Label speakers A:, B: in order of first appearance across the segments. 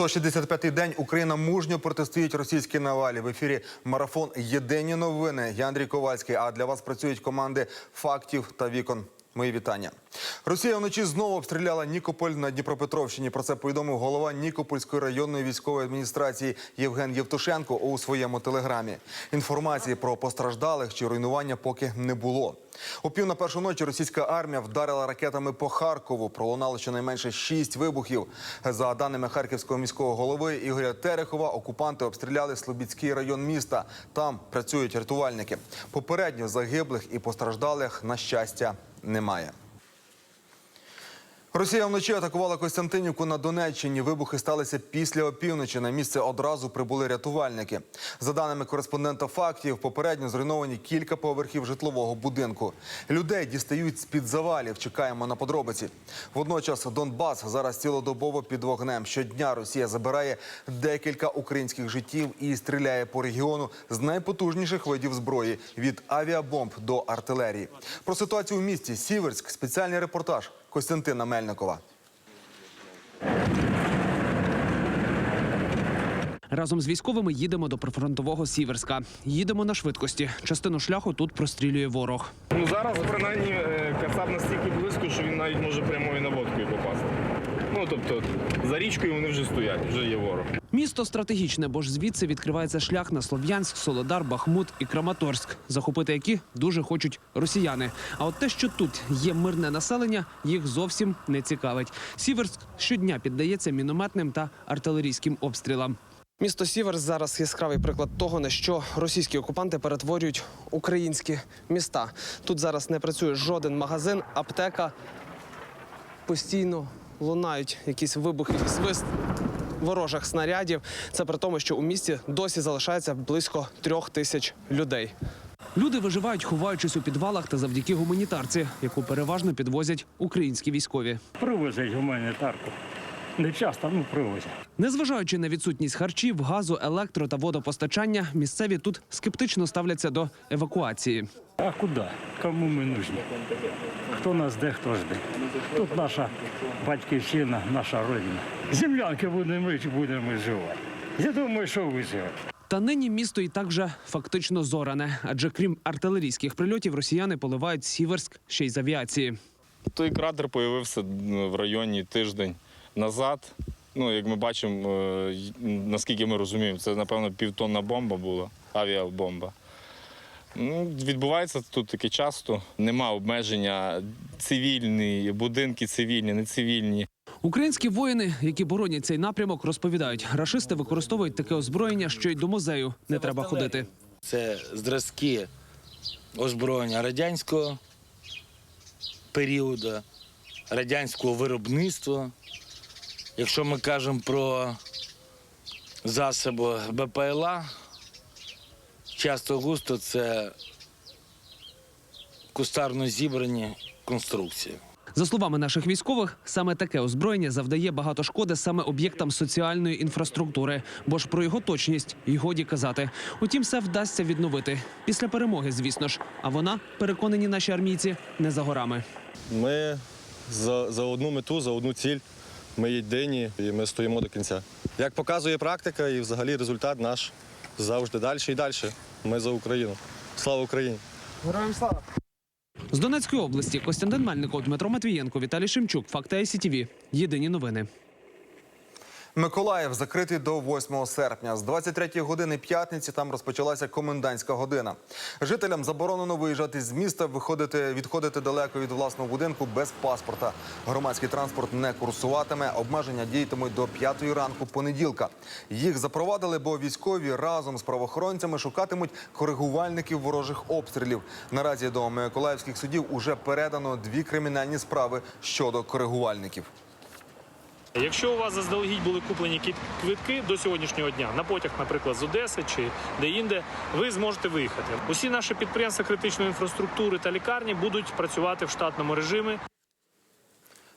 A: 165-й день Україна мужньо протистоїть російській навалі. В ефірі марафон Єдині новини. Я Андрій Ковальський. А для вас працюють команди фактів та вікон. Мої вітання. Росія вночі знову обстріляла Нікополь на Дніпропетровщині. Про це повідомив голова Нікопольської районної військової адміністрації Євген Євтушенко у своєму телеграмі. Інформації про постраждалих чи руйнування поки не було. О пів на першу ночі російська армія вдарила ракетами по Харкову. Пролунало щонайменше шість вибухів. За даними харківського міського голови Ігоря Терехова, окупанти обстріляли Слобідський район міста. Там працюють рятувальники. Попередньо загиблих і постраждалих на щастя немає. Росія вночі атакувала Костянтинівку на Донеччині. Вибухи сталися після опівночі. На місце одразу прибули рятувальники. За даними кореспондента фактів, попередньо зруйновані кілька поверхів житлового будинку. Людей дістають з під завалів. Чекаємо на подробиці. Водночас Донбас зараз цілодобово під вогнем. Щодня Росія забирає декілька українських життів і стріляє по регіону з найпотужніших видів зброї від авіабомб до артилерії. Про ситуацію в місті Сіверськ спеціальний репортаж Костянтина Мельникова.
B: Разом з військовими їдемо до прифронтового Сіверська. Їдемо на швидкості. Частину шляху тут прострілює ворог.
C: Ну зараз принаймні е, Кацап настільки близько, що він навіть може прямою наводкою попасти. Ну тобто за річкою вони вже стоять, вже є ворог.
B: Місто стратегічне, бо ж звідси відкривається шлях на Слов'янськ, Солодар, Бахмут і Краматорськ, захопити які дуже хочуть росіяни. А от те, що тут є мирне населення, їх зовсім не цікавить. Сіверськ щодня піддається мінометним та артилерійським обстрілам. Місто Сіверськ зараз яскравий приклад того, на що російські окупанти перетворюють українські міста. Тут зараз не працює жоден магазин, аптека. Постійно лунають якісь вибухи і свист ворожих снарядів. Це при тому, що у місті досі залишається близько трьох тисяч людей. Люди виживають, ховаючись у підвалах та завдяки гуманітарці, яку переважно підвозять українські військові.
D: Привозять гуманітарку. Не часто, ну привозять.
B: Незважаючи на відсутність харчів, газу, електро та водопостачання, місцеві тут скептично ставляться до евакуації.
D: А куди? Кому ми нужні? Хто нас де, хто жде. Тут наша батьківщина, наша родина. Землянки будемо жити, будемо живати. Я думаю, що виживе.
B: Та нині місто і так вже фактично зоране, адже крім артилерійських прильотів, росіяни поливають Сіверськ ще й з авіації.
E: Той кратер появився в районі тиждень назад. Ну, як ми бачимо, е, наскільки ми розуміємо, це, напевно, півтонна бомба була, авіабомба. Ну, відбувається тут таке часто. Нема обмеження цивільні, будинки цивільні, не цивільні.
B: Українські воїни, які боронять цей напрямок, розповідають, рашисти використовують таке озброєння, що й до музею не треба ходити.
F: Це зразки озброєння радянського періоду, радянського виробництва. Якщо ми кажемо про засоби БПЛА, часто густо це кустарно зібрані конструкції.
B: За словами наших військових, саме таке озброєння завдає багато шкоди саме об'єктам соціальної інфраструктури, бо ж про його точність й годі казати. Утім, все вдасться відновити після перемоги, звісно ж. А вона, переконані наші армійці, не за горами.
G: Ми за, за одну мету, за одну ціль. Ми єдині і ми стоїмо до кінця. Як показує практика, і взагалі результат наш завжди далі і далі. Ми за Україну. Слава Україні! Героям слава!
B: З Донецької області Костянтин Мельников, Дмитро Матвієнко, Віталій Шемчук. Факти ICTV. Єдині новини.
A: Миколаїв закритий до 8 серпня. З 23 години п'ятниці там розпочалася комендантська година. Жителям заборонено виїжджати з міста, виходити, відходити далеко від власного будинку без паспорта. Громадський транспорт не курсуватиме. Обмеження діятимуть до 5 ранку понеділка. Їх запровадили, бо військові разом з правоохоронцями шукатимуть коригувальників ворожих обстрілів. Наразі до миколаївських судів уже передано дві кримінальні справи щодо коригувальників.
H: Якщо у вас заздалегідь були куплені квитки до сьогоднішнього дня на потяг, наприклад, з Одеси чи де-інде, ви зможете виїхати. Усі наші підприємства критичної інфраструктури та лікарні будуть працювати в штатному режимі.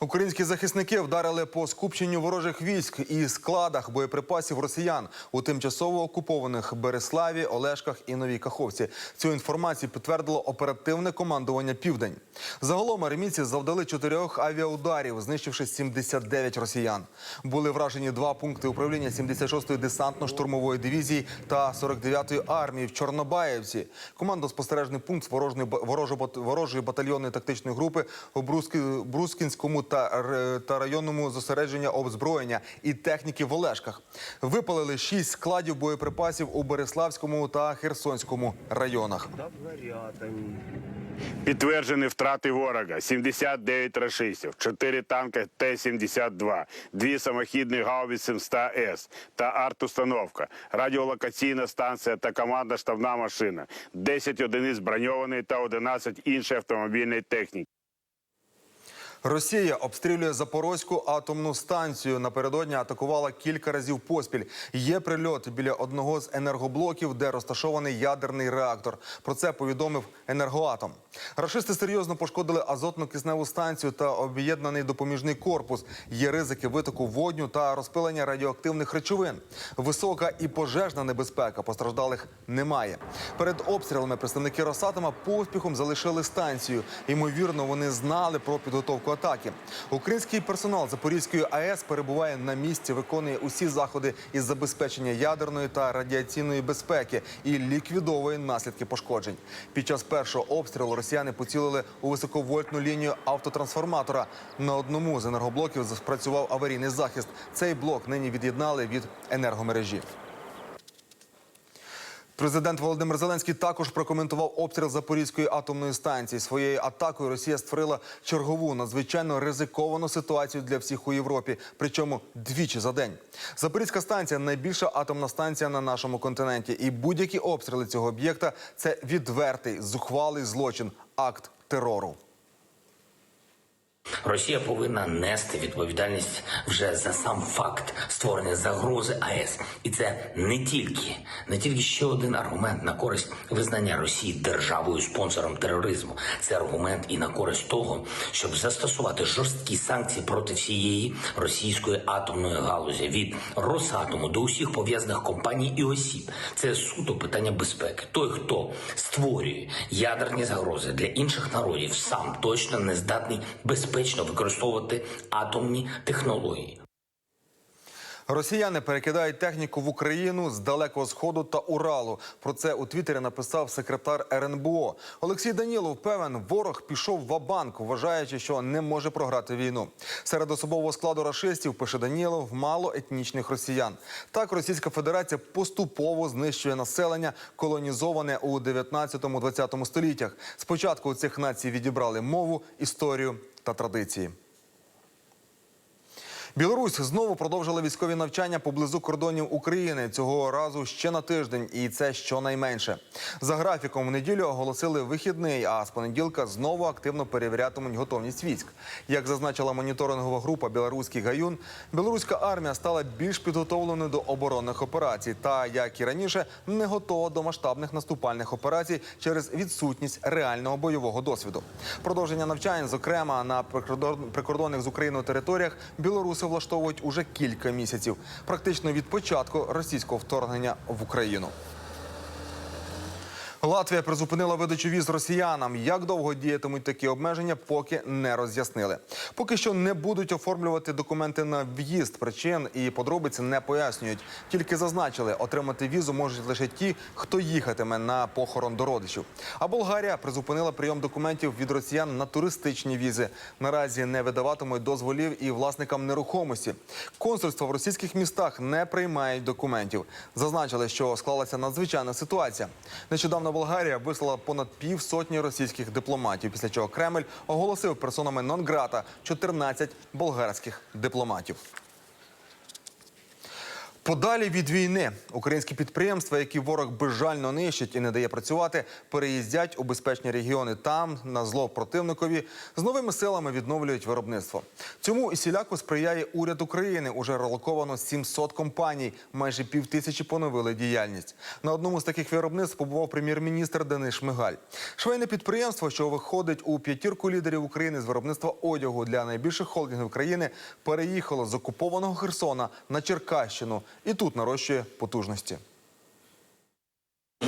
A: Українські захисники вдарили по скупченню ворожих військ і складах боєприпасів росіян у тимчасово окупованих Береславі, Олешках і Новій Каховці. Цю інформацію підтвердило оперативне командування Південь. Загалом армійці завдали чотирьох авіаударів, знищивши 79 росіян. Були вражені два пункти управління 76-ї десантно-штурмової дивізії та 49-ї армії в Чорнобаївці. Командно-спостережний пункт ворожної ворожо- ворожої батальйонної тактичної групи у Брускінському та, та районному зосередження озброєння і техніки в Олешках. Випалили шість складів боєприпасів у Береславському та Херсонському районах.
I: Підтверджені втрати ворога 79 рашистів, 4 танки Т-72, 2 самохідні гаубиці М100С та артустановка, радіолокаційна станція та командна штабна машина, 10 одиниць броньованої та 11 іншої автомобільної техніки.
A: Росія обстрілює Запорозьку атомну станцію. Напередодні атакувала кілька разів поспіль. Є прильот біля одного з енергоблоків, де розташований ядерний реактор. Про це повідомив енергоатом. Рашисти серйозно пошкодили азотно-кисневу станцію та об'єднаний допоміжний корпус. Є ризики витоку водню та розпилення радіоактивних речовин. Висока і пожежна небезпека. Постраждалих немає. Перед обстрілами представники Росатома поспіхом залишили станцію. Ймовірно, вони знали про підготовку атаки. Український персонал Запорізької АЕС перебуває на місці, виконує усі заходи із забезпечення ядерної та радіаційної безпеки і ліквідовує наслідки пошкоджень. Під час першого обстрілу росіяни поцілили у високовольтну лінію автотрансформатора. На одному з енергоблоків спрацював аварійний захист. Цей блок нині від'єднали від енергомережі. Президент Володимир Зеленський також прокоментував обстріл Запорізької атомної станції. Своєю атакою Росія створила чергову надзвичайно ризиковану ситуацію для всіх у Європі, причому двічі за день. Запорізька станція найбільша атомна станція на нашому континенті, і будь-які обстріли цього об'єкта це відвертий зухвалий злочин, акт терору.
J: Росія повинна нести відповідальність вже за сам факт створення загрози АЕС, і це не тільки не тільки ще один аргумент на користь визнання Росії державою спонсором тероризму. Це аргумент і на користь того, щоб застосувати жорсткі санкції проти всієї російської атомної галузі від Росатому до усіх пов'язаних компаній і осіб. Це суто питання безпеки. Той, хто створює ядерні загрози для інших народів, сам точно не здатний безпечно використовувати атомні технології.
A: Росіяни перекидають техніку в Україну з далекого сходу та Уралу. Про це у Твіттері написав секретар РНБО. Олексій Данілов певен, ворог пішов в банк вважаючи, що не може програти війну. Серед особового складу рашистів пише Данілов мало етнічних росіян. Так Російська Федерація поступово знищує населення, колонізоване у 19-20 століттях. Спочатку у цих націй відібрали мову, історію та традиції. Білорусь знову продовжила військові навчання поблизу кордонів України цього разу ще на тиждень, і це щонайменше. За графіком в неділю оголосили вихідний, а з понеділка знову активно перевірятимуть готовність військ. Як зазначила моніторингова група Білоруський гаюн, білоруська армія стала більш підготовленою до оборонних операцій, та як і раніше не готова до масштабних наступальних операцій через відсутність реального бойового досвіду. Продовження навчань, зокрема на прикордон- прикордонних з Україною територіях, білоруси влаштовують уже кілька місяців, практично від початку російського вторгнення в Україну. Латвія призупинила видачу віз росіянам. Як довго діятимуть такі обмеження, поки не роз'яснили. Поки що не будуть оформлювати документи на в'їзд. Причин і подробиці не пояснюють. Тільки зазначили, отримати візу можуть лише ті, хто їхатиме на похорон до родичів. А Болгарія призупинила прийом документів від росіян на туристичні візи. Наразі не видаватимуть дозволів і власникам нерухомості. Консульства в російських містах не приймають документів. Зазначили, що склалася надзвичайна ситуація. Нещодавно Болгарія вислала понад півсотні російських дипломатів, після чого Кремль оголосив персонами нон-грата 14 болгарських дипломатів. Подалі від війни українські підприємства, які ворог безжально нищить і не дає працювати, переїздять у безпечні регіони. Там на зло противникові з новими силами відновлюють виробництво. Цьому і сіляко сприяє уряд України. Уже релоковано 700 компаній. Майже пів тисячі поновили діяльність. На одному з таких виробництв побував прем'єр-міністр Денис Шмигаль. Швейне підприємство, що виходить у п'ятірку лідерів України з виробництва одягу для найбільших холдингів країни, переїхало з окупованого Херсона на Черкащину і тут нарощує потужності.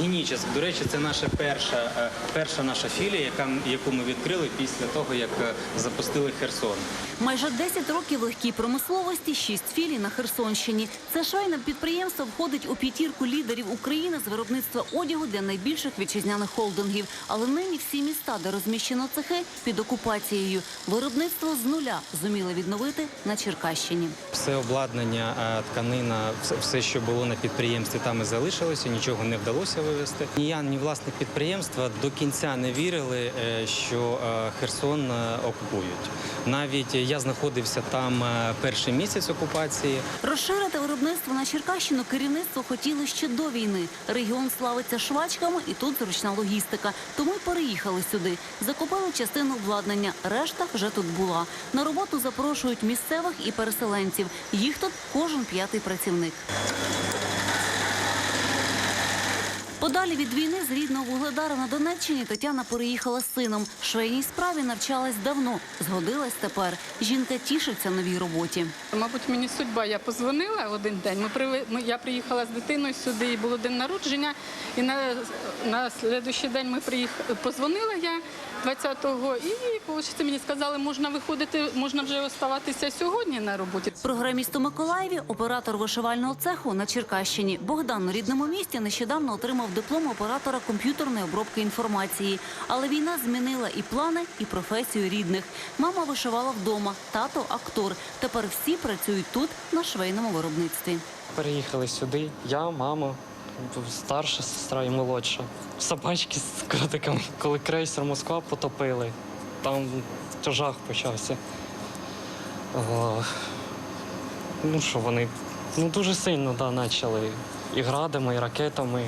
K: Генічеськ, до речі, це наша перша, е, перша наша філія, яка, яку ми відкрили після того, як е, запустили Херсон.
L: Майже 10 років легкій промисловості, 6 філій на Херсонщині. Це швейне підприємство входить у п'ятірку лідерів України з виробництва одягу для найбільших вітчизняних холдингів. Але нині всі міста, де розміщено цехи, під окупацією. Виробництво з нуля зуміли відновити на Черкащині.
K: Все обладнання, е, тканина, все, що було на підприємстві, там і залишилося, нічого не вдалося вивезти. Ні я, ні власник підприємства до кінця не вірили, е, що е, Херсон е, окупують. Навіть я знаходився там перший місяць окупації.
L: Розширити виробництво на Черкащину керівництво хотіло ще до війни. Регіон славиться швачками і тут зручна логістика. Тому й переїхали сюди. Закупили частину обладнання. Решта вже тут була. На роботу запрошують місцевих і переселенців. Їх тут кожен п'ятий працівник. Подалі від війни з рідного Вугледара на Донеччині Тетяна переїхала з сином. Швейній справі навчалась давно. Згодилась тепер. Жінка тішиться новій роботі.
M: Мабуть, мені судьба. Я позвонила один день. Ми при я приїхала з дитиною сюди, і було день народження. І на, на слідуючий день ми приїхали, позвонила я 20-го, і виходить, мені сказали, можна виходити, можна вже оставатися сьогодні на роботі.
L: Програміст у Миколаєві, оператор вишивального цеху на Черкащині. Богдан у рідному місті нещодавно отримав диплом оператора комп'ютерної обробки інформації. Але війна змінила і плани, і професію рідних. Мама вишивала вдома, тато актор. Тепер всі працюють тут на швейному виробництві.
K: Переїхали сюди. Я, мама, старша сестра і молодша. Собачки з котиками, коли крейсер Москва потопили. Там жах почався. О, ну що вони ну, дуже сильно да, почали. І градами, і ракетами,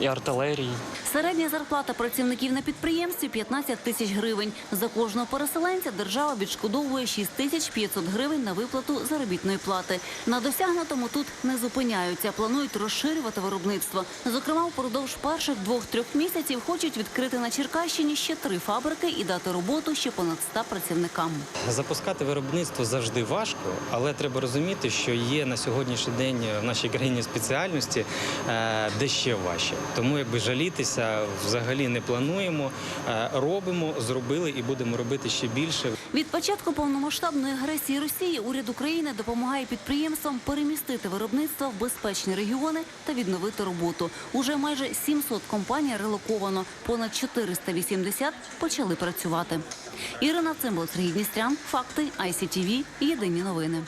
K: і артилерією.
L: Середня зарплата працівників на підприємстві 15 тисяч гривень. За кожного переселенця держава відшкодовує 6 тисяч 500 гривень на виплату заробітної плати. На досягнутому тут не зупиняються. Планують розширювати виробництво. Зокрема, впродовж перших двох-трьох місяців хочуть відкрити на Черкащині ще три фабрики і дати роботу ще понад 100 працівникам.
K: Запускати виробництво завжди важко, але треба розуміти, що є на сьогоднішній день в нашій країні спеціальності, е, де ще важче. Тому якби жалітися взагалі не плануємо. Е, Робимо, зробили і будемо робити ще більше.
L: Від початку повномасштабної агресії Росії уряд України допомагає підприємствам перемістити виробництво в безпечні регіони та відновити роботу. Уже майже 700 компаній релоковано, понад 480 почали працювати. Ірина Цимбал, Сергій Дністрян, Факти, ICTV, Єдині новини.